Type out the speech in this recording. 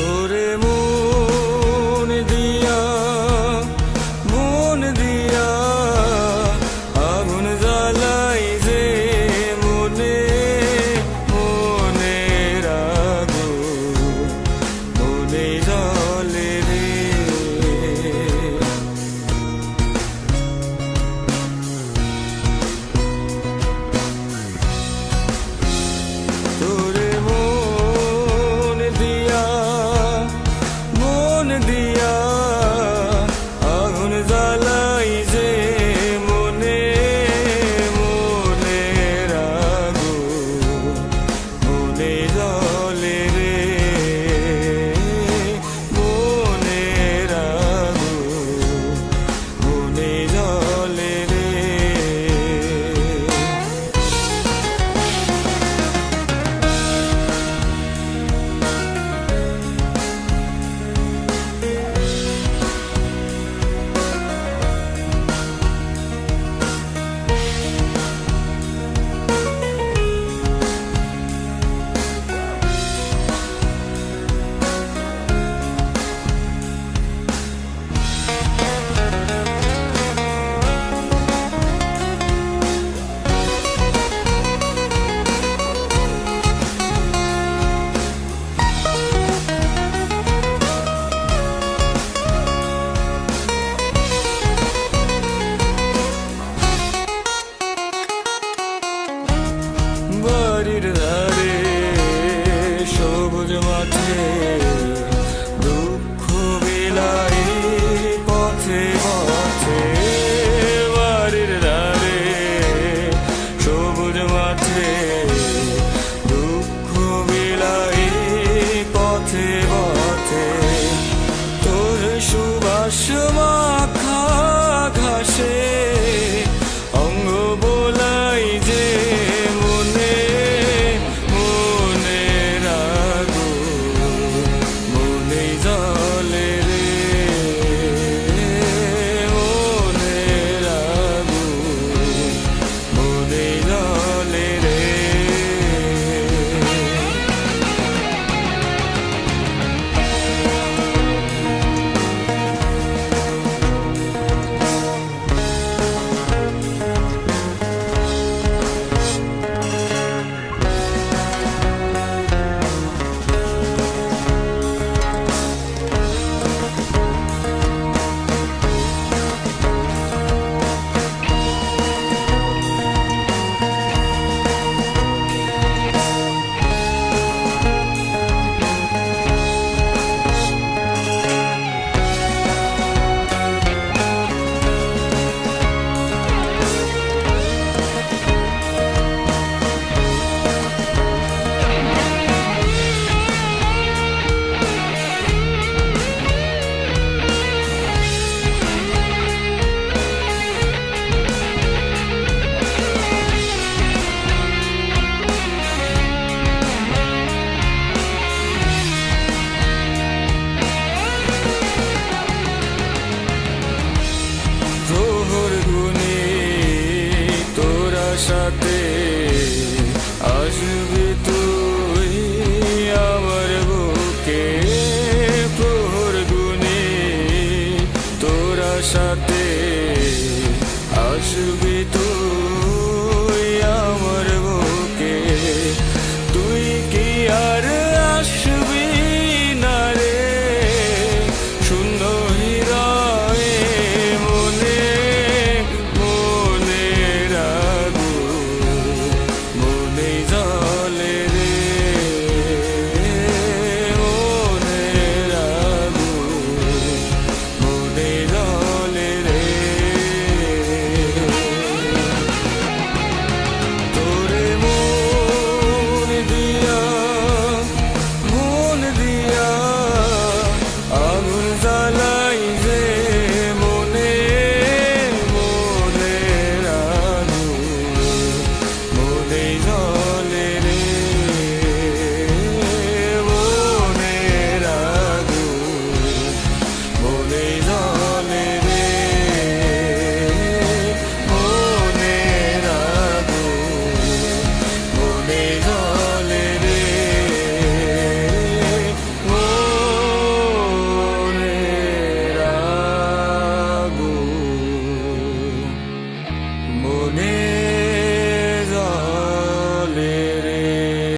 তোরে দিয়া আগুন জ্বালাই যে মনে মনে রাগো মনে দুঃখ বিলায় পথে পথে বাড়ির দ্বারে সবুজ মাঠে সাথে আসবি তুই।